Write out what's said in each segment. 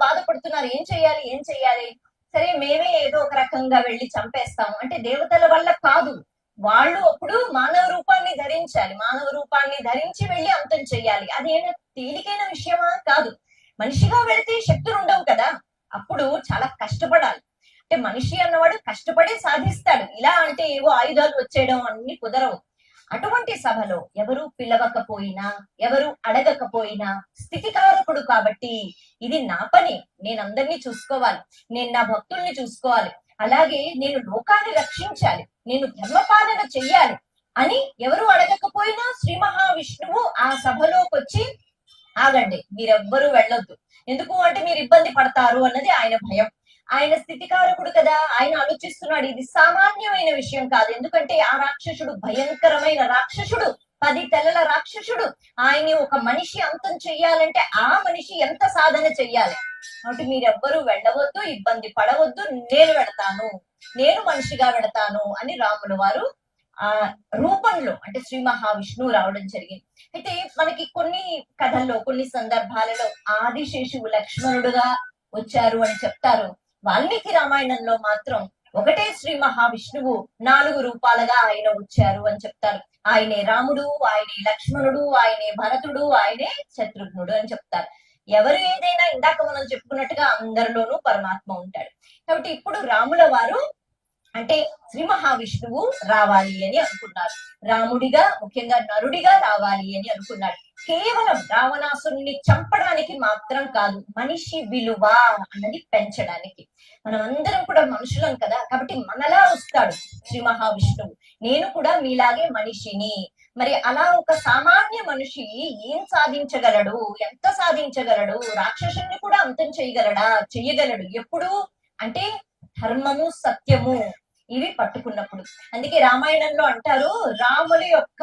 బాధపడుతున్నారు. ఏం చెయ్యాలి ఏం చెయ్యాలి సరే మేమే ఏదో ఒక రకంగా వెళ్ళి చంపేస్తాము. అంటే దేవతల వల్ల కాదు. వాళ్ళు అప్పుడు మానవ రూపాన్ని ధరించాలి. మానవ రూపాన్ని ధరించి వెళ్ళి అంతం చెయ్యాలి అదేనా తేలికైన విషయమా? కాదు. మనిషిగా వెళితే శక్తులు ఉండవు కదా. అప్పుడు చాలా కష్టపడాలి. అంటే మనిషి అన్నవాడు కష్టపడే సాధిస్తాడు. ఇలా అంటే ఏవో ఆయుధాలు వచ్చేయడం అన్ని కుదరవు. అటువంటి సభలో ఎవరు పిలవకపోయినా ఎవరు అడగకపోయినా స్థితికారకుడు కాబట్టి ఇది నా పని. నేను అందరినీ చూసుకోవాలి. నేను నా భక్తుల్ని చూసుకోవాలి. అలాగే నేను లోకాన్ని రక్షించాలి. నేను ధర్మపాలన చెయ్యాలి అని ఎవరు అడగకపోయినా శ్రీ మహావిష్ణువు ఆ సభలోకి వచ్చి ఆగండి. మీరెవ్వరూ వెళ్ళొద్దు. ఎందుకు అంటే మీరు ఇబ్బంది పడతారు అన్నది ఆయన భయం. ఆయన స్థితికారకుడు కదా ఆయన ఆలోచిస్తున్నాడు. ఇది సామాన్యమైన విషయం కాదు. ఎందుకంటే ఆ రాక్షసుడు భయంకరమైన రాక్షసుడు పది తెల్లల రాక్షసుడు. ఆయన్ని ఒక మనిషి అంతం చెయ్యాలంటే ఆ మనిషి ఎంత సాధన చెయ్యాలి? కాబట్టి మీరెవ్వరూ వెళ్ళవద్దు ఇబ్బంది పడవద్దు. నేను వెడతాను నేను మనిషిగా వెడతాను అని రాముల వారు ఆ రూపంలో అంటే శ్రీ మహావిష్ణువు రావడం జరిగింది. అయితే మనకి కొన్ని కథల్లో కొన్ని సందర్భాలలో ఆదిశేషువు లక్ష్మణుడుగా వచ్చారు అని చెప్తారు. వాల్మీకి రామాయణంలో మాత్రం ఒకటే శ్రీ మహావిష్ణువు నాలుగు రూపాలుగా ఆయన వచ్చారు అని చెప్తారు. ఆయనే రాముడు ఆయనే లక్ష్మణుడు ఆయనే భరతుడు ఆయనే శత్రుఘ్నుడు అని చెప్తారు. ఎవరు ఏదైనా ఇందాక మనం చెప్పుకున్నట్టుగా అందరిలోనూ పరమాత్మ ఉంటాడు. కాబట్టి ఇప్పుడు రాముల వారు అంటే శ్రీ మహావిష్ణువు రావాలి అని అనుకున్నారు. రాముడిగా ముఖ్యంగా నరుడిగా రావాలి అని అనుకున్నాడు కేవలం రావణాసురుణ్ణి చంపడానికి మాత్రం కాదు మనిషి విలువ అన్నది పెంచడానికి. మనం అందరం కూడా మనుషులం కదా. కాబట్టి మనలా వస్తాడు శ్రీ మహావిష్ణువు. నేను కూడా మీలాగే మనిషిని. మరి అలా ఒక సామాన్య మనిషి ఏం సాధించగలడు? ఎంత సాధించగలడు? రాక్షసుని కూడా అంతం చేయగలడా? చెయ్యగలడు? ఎప్పుడు? అంటే ధర్మము సత్యము. ఇవి పట్టుకున్నప్పుడు. అందుకే రామాయణంలో అంటారు రాముల యొక్క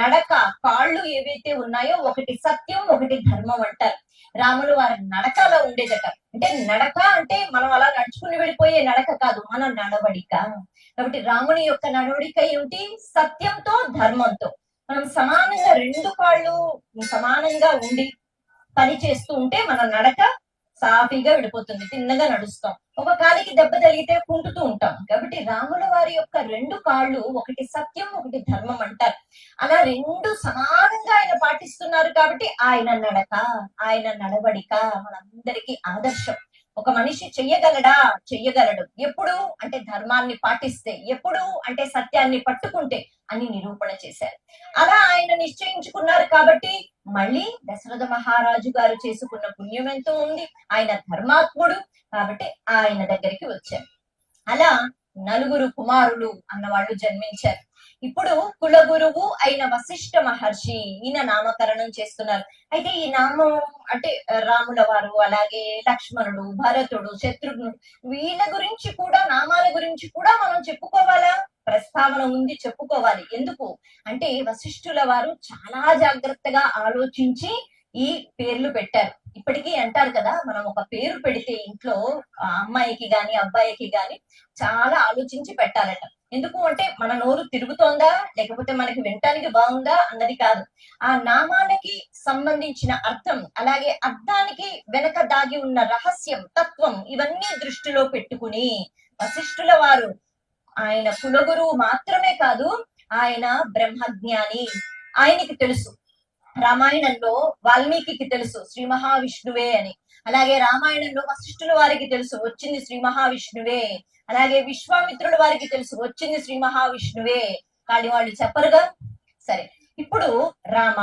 నడక కాళ్ళు ఏవైతే ఉన్నాయో ఒకటి సత్యం ఒకటి ధర్మం అంటారు. రాములు వారి నడకలో ఉండేదట. అంటే నడక అంటే మనం అలా నడుచుకుని వెళ్ళిపోయే నడక కాదు మన నడవడిక. కాబట్టి రాముని యొక్క నడవడిక ఏమిటి? సత్యంతో ధర్మంతో. మనం సమానంగా రెండు కాళ్ళు సమానంగా ఉండి పని చేస్తూ ఉంటే మన నడక సాఫీగా విడిపోతుంది తిన్నగా నడుస్తాం. ఒక కాలికి దెబ్బ తగిలితే కుంటుతూ ఉంటాం. కాబట్టి రాముల వారి యొక్క రెండు కాళ్ళు ఒకటి సత్యం ఒకటి ధర్మం అంటారు. అలా రెండు సమానంగా ఆయన పాటిస్తున్నారు కాబట్టి ఆయన నడక ఆయన నడవడిక మనందరికీ ఆదర్శం. ఒక మనిషి చెయ్యగలడా? చెయ్యగలడు. ఎప్పుడు? అంటే ధర్మాన్ని పాటిస్తే. ఎప్పుడు? అంటే సత్యాన్ని పట్టుకుంటే అని నిరూపణ చేశారు. అలా ఆయన నిశ్చయించుకున్నారు కాబట్టి మళ్ళీ దశరథ మహారాజు గారు చేసుకున్న పుణ్యం ఎంతో ఉంది. ఆయన ధర్మాత్ముడు కాబట్టి ఆయన దగ్గరికి వచ్చారు. అలా నలుగురు కుమారులు అన్నవాళ్ళు జన్మించారు. ఇప్పుడు కులగురువు అయిన వశిష్ఠ మహర్షి ఈయన నామకరణం చేస్తున్నారు. అయితే ఈ నామం అంటే రాముల వారు అలాగే లక్ష్మణుడు భరతుడు శత్రుఘ్నుడు వీళ్ళ గురించి కూడా నామాల గురించి కూడా మనం చెప్పుకోవాలా? ప్రస్తావన ఉంది చెప్పుకోవాలి. ఎందుకు? అంటే వశిష్ఠుల వారు చాలా జాగ్రత్తగా ఆలోచించి ఈ పేర్లు పెట్టారు. ఇప్పటికీ అంటారు కదా మనం ఒక పేరు పెడితే ఇంట్లో అమ్మాయికి గాని అబ్బాయికి గాని చాలా ఆలోచించి పెట్టాలట. ఎందుకు అంటే మన నోరు తిరుగుతోందా? లేకపోతే మనకి వినటానికి బాగుందా? అన్నది కాదు. ఆ నామానికి సంబంధించిన అర్థం అలాగే అర్థానికి వెనక దాగి ఉన్న రహస్యం తత్వం ఇవన్నీ దృష్టిలో పెట్టుకుని వశిష్ఠుల వారు ఆయన కులగురువు మాత్రమే కాదు ఆయన బ్రహ్మజ్ఞాని. ఆయనకి తెలుసు. రామాయణంలో వాల్మీకి తెలుసు శ్రీ మహావిష్ణువే అని. అలాగే రామాయణంలో వశిష్ఠుల వారికి తెలుసు వచ్చింది శ్రీ మహావిష్ణువే. అలాగే విశ్వామిత్రుల వారికి తెలుసు వచ్చింది శ్రీ మహావిష్ణువే. కానీ వాళ్ళు చెప్పరుగా సరే ఇప్పుడు రామ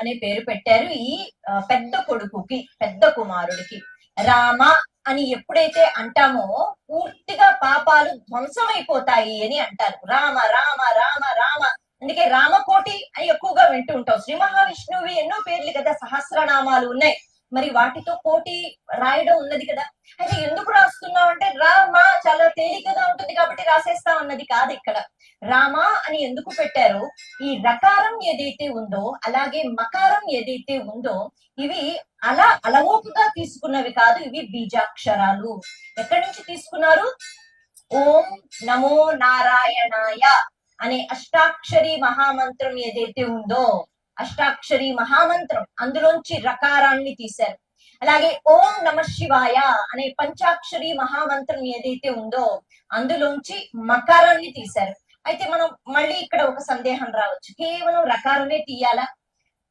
అనే పేరు పెట్టారు ఈ పెద్ద కొడుకుకి పెద్ద కుమారుడికి. రామ అని ఎప్పుడైతే అంటామో పూర్తిగా పాపాలు ధ్వంసమైపోతాయి అని అంటారు. రామ రామ రామ రామ అందుకే రామకోటి అని ఎక్కువగా వింటూ ఉంటాం. శ్రీ మహావిష్ణువి ఎన్నో పేర్లు కదా సహస్రనామాలు ఉన్నాయి. మరి వాటితో కోటి రాయడం ఉన్నది కదా. అయితే ఎందుకు రాస్తున్నాం అంటే రామ చాలా తేలికగా ఉంటుంది కాబట్టి రాసేస్తా ఉన్నది కాదు ఇక్కడ. రామ అని ఎందుకు పెట్టారు? ఈ రకారం ఏదైతే ఉందో అలాగే మకారం ఏదైతే ఉందో ఇవి అలా అలవోపుగా తీసుకున్నవి కాదు ఇవి బీజాక్షరాలు. ఎక్కడి నుంచి తీసుకున్నారు? ఓం నమో నారాయణాయ. అనే అష్టాక్షరి మహామంత్రం ఏదైతే ఉందో అష్టాక్షరి మహామంత్రం అందులోంచి రకారాన్ని తీశారు. అలాగే ఓం నమ శివాయ అనే పంచాక్షరి మహామంత్రం ఏదైతే ఉందో అందులోంచి మకారాన్ని తీశారు. అయితే మనం మళ్ళీ ఇక్కడ ఒక సందేహం రావచ్చు. కేవలం రకారమే తీయాలా?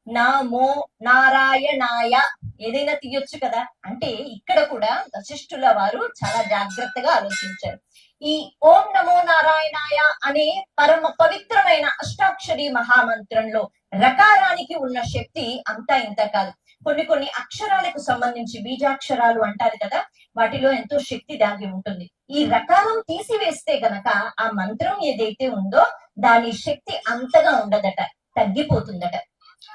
నామో నారాయణాయ ఏదైనా తీయొచ్చు కదా? అంటే ఇక్కడ కూడా వశిష్ఠుల వారు చాలా జాగ్రత్తగా ఆలోచించారు. ఈ ఓం నమో నారాయణాయ అనే పరమ పవిత్రమైన అష్టాక్షరి మహామంత్రంలో రకారానికి ఉన్న శక్తి అంతా ఇంత కాదు. కొన్ని కొన్ని అక్షరాలకు సంబంధించి బీజాక్షరాలు అంటారు కదా? వాటిలో ఎంతో శక్తి దాగి ఉంటుంది. ఈ రకారం తీసివేస్తే గనక ఆ మంత్రం ఏదైతే ఉందో దాని శక్తి అంతగా ఉండదట తగ్గిపోతుందట.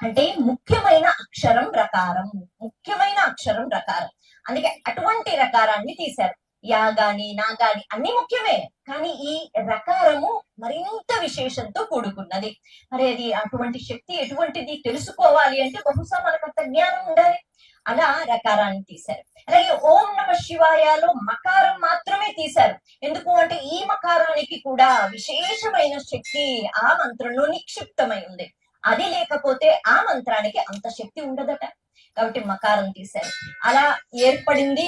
అంటే ముఖ్యమైన అక్షరం రకారం ముఖ్యమైన అక్షరం రకారం అందుకే అటువంటి రకారాన్ని తీశారు. యా గాని నా గాని అన్ని ముఖ్యమే కానీ ఈ రకారము మరింత విశేషంతో కూడుకున్నది. మరి అది అటువంటి శక్తి ఎటువంటిది తెలుసుకోవాలి అంటే బహుశా మనకు అంత జ్ఞానం ఉండాలి. అలా రకారాన్ని తీశారు. అలాగే ఓం నమ శివాయలో మకారం మాత్రమే తీశారు. ఎందుకు అంటే ఈ మకారానికి కూడా విశేషమైన శక్తి ఆ మంత్రంలో నిక్షిప్తమై ఉంది. అది లేకపోతే ఆ మంత్రానికి అంత శక్తి ఉండదట. కాబట్టి మకారం తీశారు. అలా ఏర్పడింది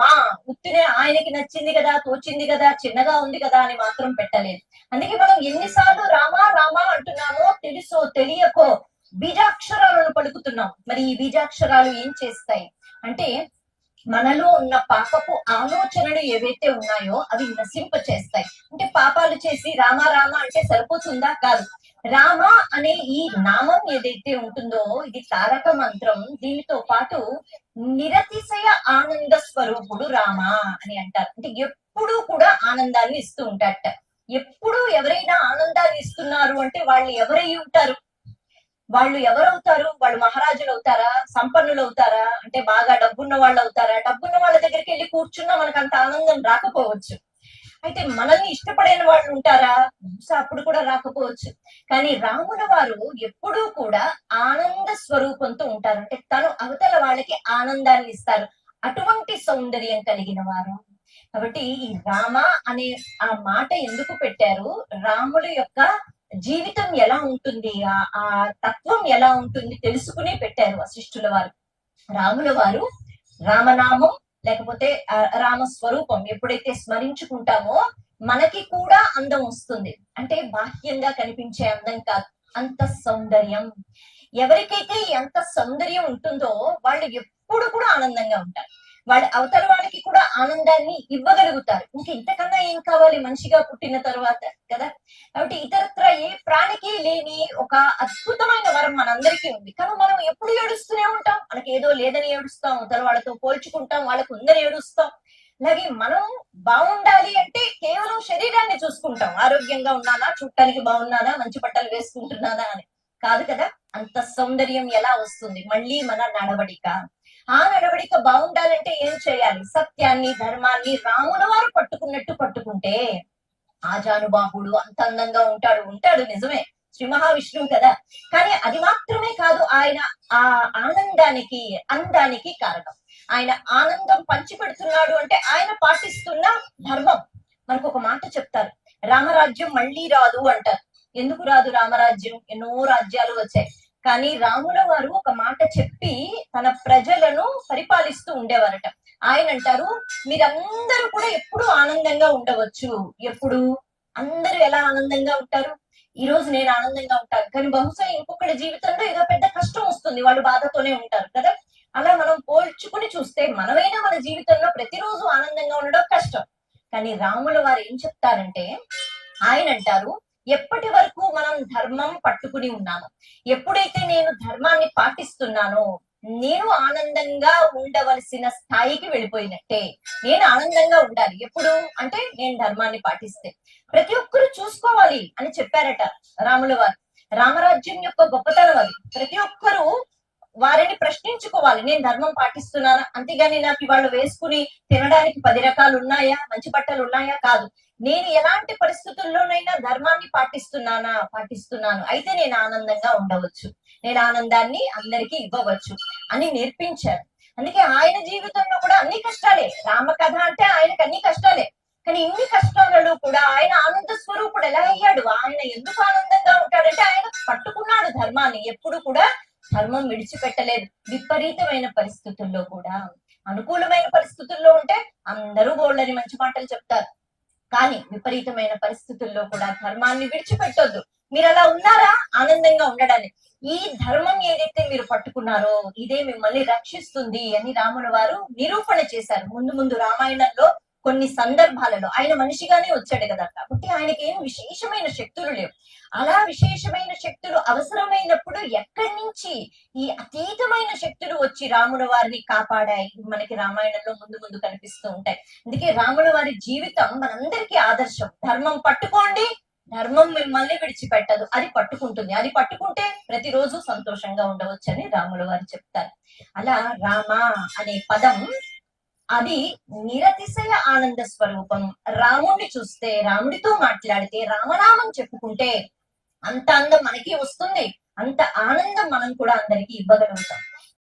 మా ఉత్తినే ఆయనకి నచ్చింది కదా తోచింది కదా చిన్నగా ఉంది కదా అని మాత్రం పెట్టలేదు. అందుకే మనం ఎన్నిసార్లు రామా రామా అంటున్నామో తెలుసో తెలియకో బీజాక్షరాలను పలుకుతున్నాం. మరి ఈ బీజాక్షరాలు ఏం చేస్తాయి? అంటే మనలో ఉన్న పాపపు ఆలోచనలు ఏవైతే ఉన్నాయో అవి నశింప చేస్తాయి అంటే పాపాలు చేసి రామా రామ అంటే సరిపోతుందా? కాదు. రామ అనే ఈ నామం ఏదైతే ఉంటుందో ఇది తారక మంత్రం దీనితో పాటు నిరతిశయ ఆనంద స్వరూపుడు రామ అని అంటారు. అంటే ఎప్పుడూ కూడా ఆనందాన్ని ఇస్తూ ఉంటాడట ఎప్పుడు ఎవరైనా ఆనందాన్ని ఇస్తున్నారు అంటే వాళ్ళు ఎవరై ఉంటారు? వాళ్ళు ఎవరవుతారు? వాళ్ళు మహారాజులు అవుతారా సంపన్నులు అవుతారా అంటే బాగా డబ్బున్న వాళ్ళు అవుతారా డబ్బున్న వాళ్ళ దగ్గరికి వెళ్ళి కూర్చున్నా మనకు అంత ఆనందం రాకపోవచ్చు. అయితే మనల్ని ఇష్టపడైన వాళ్ళు ఉంటారా? బహుశా అప్పుడు కూడా రాకపోవచ్చు. కానీ రాముల వారు ఎప్పుడూ కూడా ఆనంద స్వరూపంతో ఉంటారు. అంటే తను అవతల వాళ్ళకి ఆనందాన్ని ఇస్తారు. అటువంటి సౌందర్యం కలిగిన వారు. కాబట్టి ఈ రామ అనే ఆ మాట ఎందుకు పెట్టారు? రాముల యొక్క జీవితం ఎలా ఉంటుంది? ఆ ఆ తత్వం ఎలా ఉంటుంది? తెలుసుకునే పెట్టారు వశిష్ఠుల వారు. రాముల వారు రామనామం లేకపోతే రామస్వరూపం రామ స్వరూపం ఎప్పుడైతే స్మరించుకుంటామో మనకి కూడా అందం వస్తుంది. అంటే బాహ్యంగా కనిపించే అందం కాదు. అంత సౌందర్యం. ఎవరికైతే ఎంత సౌందర్యం ఉంటుందో వాళ్ళు ఎప్పుడు కూడా ఆనందంగా ఉంటారు. వాళ్ళ అవతల వాళ్ళకి కూడా ఆనందాన్ని ఇవ్వగలుగుతారు. ఇంక ఇంతకన్నా ఏం కావాలి మనిషిగా పుట్టిన తర్వాత కదా? కాబట్టి ఇతరత్ర ఏ ప్రాణికి లేని ఒక అద్భుతమైన వరం మనందరికీ ఉంది. కానీ మనం ఎప్పుడు ఏడుస్తూనే ఉంటాం. మనకి ఏదో లేదని ఏడుస్తాం అవతల వాళ్ళతో పోల్చుకుంటాం వాళ్ళకు ఉందని ఏడుస్తాం. అలాగే మనం బాగుండాలి అంటే కేవలం శరీరాన్ని చూసుకుంటాం. ఆరోగ్యంగా ఉన్నానా? చూడటానికి బాగున్నానా? మంచి బట్టలు వేసుకుంటున్నానా అని. కాదు కదా? అంత సౌందర్యం ఎలా వస్తుంది? మళ్ళీ మన నడవడిక. ఆ నడవడిక బాగుండాలంటే ఏం చేయాలి? సత్యాన్ని ధర్మాన్ని రాముల వారు పట్టుకున్నట్టు పట్టుకుంటే ఆజానుబాహుడు అంత అందంగా ఉంటాడు. ఉంటాడు నిజమే. శ్రీ మహావిష్ణువు కదా. కానీ అది మాత్రమే కాదు ఆయన ఆ ఆనందానికి అందానికి కారణం. ఆయన ఆనందం పంచిపెడుతున్నాడు అంటే ఆయన పాటిస్తున్న ధర్మం. మనకు ఒక మాట చెప్తారు. రామరాజ్యం మళ్ళీ రాదు అంటారు. ఎందుకు రాదు రామరాజ్యం? ఎన్నో రాజ్యాలు వచ్చాయి. కానీ రాముల వారు ఒక మాట చెప్పి తన ప్రజలను పరిపాలిస్తూ ఉండేవారట. ఆయన అంటారు మీరందరూ కూడా ఎప్పుడు ఆనందంగా ఉండవచ్చు. ఎప్పుడు? అందరూ ఎలా ఆనందంగా ఉంటారు? ఈ రోజు నేను ఆనందంగా ఉంటాను. కానీ బహుశా ఇంకొకటి జీవితంలో ఏదో పెద్ద కష్టం వస్తుంది. వాళ్ళు బాధతోనే ఉంటారు కదా? అలా మనం పోల్చుకుని చూస్తే మనమైనా మన జీవితంలో ప్రతిరోజు ఆనందంగా ఉండడం కష్టం. కానీ రాముల వారు ఏం చెప్తారంటే ఆయన అంటారు ఎప్పటి వరకు మనం ధర్మం పట్టుకుని ఉన్నాము? ఎప్పుడైతే నేను ధర్మాన్ని పాటిస్తున్నానో నేను ఆనందంగా ఉండవలసిన స్థాయికి వెళ్ళిపోయినట్టే నేను ఆనందంగా ఉండాలి. ఎప్పుడు? అంటే నేను ధర్మాన్ని పాటిస్తే. ప్రతి ఒక్కరు చూసుకోవాలి అని చెప్పారట రాముల వారు. రామరాజ్యం యొక్క గొప్పతనం అది. ప్రతి ఒక్కరూ వారిని ప్రశ్నించుకోవాలి. నేను ధర్మం పాటిస్తున్నానా? అంతేగాని నాకు ఇవాళ వేసుకుని తినడానికి పది రకాలు ఉన్నాయా? మంచి బట్టలు ఉన్నాయా? కాదు. నేను ఎలాంటి పరిస్థితుల్లోనైనా ధర్మాన్ని పాటిస్తున్నానా? పాటిస్తున్నాను. అయితే నేను ఆనందంగా ఉండవచ్చు. నేను ఆనందాన్ని అందరికీ ఇవ్వవచ్చు అని నేర్పించారు. అందుకే ఆయన జీవితంలో కూడా అన్ని కష్టాలే. రామ కథ అంటే ఆయనకు అన్ని కష్టాలే. కానీ ఇన్ని కష్టాలలో కూడా ఆయన ఆనంద స్వరూపుడు ఎలా అయ్యాడు? ఆయన ఎందుకు ఆనందంగా ఉంటాడంటే ఆయన పట్టుకున్నాడు ధర్మాన్ని. ఎప్పుడు కూడా ధర్మం విడిచిపెట్టలేదు. విపరీతమైన పరిస్థితుల్లో కూడా అనుకూలమైన పరిస్థితుల్లో ఉంటే అందరూ బోళ్ళని మంచి మాటలు చెప్తారు. కానీ విపరీతమైన పరిస్థితుల్లో కూడా ధర్మాన్ని విడిచిపెట్టొద్దు. మీరు అలా ఉన్నారా? ఆనందంగా ఉండడానికి ఈ ధర్మం ఏదైతే మీరు పట్టుకున్నారో ఇదే మిమ్మల్ని రక్షిస్తుంది అని రాముల వారు నిరూపణ చేశారు. ముందు ముందు రామాయణంలో కొన్ని సందర్భాలలో ఆయన మనిషిగానే వచ్చాడు కదా. కాబట్టి ఆయనకి ఏం విశేషమైన శక్తులు లేవు. అలా విశేషమైన శక్తులు అవసరమైనప్పుడు ఎక్కడి నుంచి ఈ అతీతమైన శక్తులు వచ్చి రాముల వారిని కాపాడాయి? మనకి రామాయణంలో ముందు ముందు కనిపిస్తూ ఉంటాయి. అందుకే రాముల వారి జీవితం మనందరికీ ఆదర్శం. ధర్మం పట్టుకోండి ధర్మం మిమ్మల్ని విడిచిపెట్టదు. అది పట్టుకుంటుంది. అది పట్టుకుంటే ప్రతిరోజు సంతోషంగా ఉండవచ్చు అని రాముల వారు చెప్తారు. అలా రామ అనే పదం అది నిరతిశయ ఆనంద స్వరూపం. రాముణ్ణి చూస్తే రాముడితో మాట్లాడితే రామనామం చెప్పుకుంటే అంత అందం మనకి వస్తుంది. అంత ఆనందం మనం కూడా అందరికీ ఇవ్వగలుగుతాం.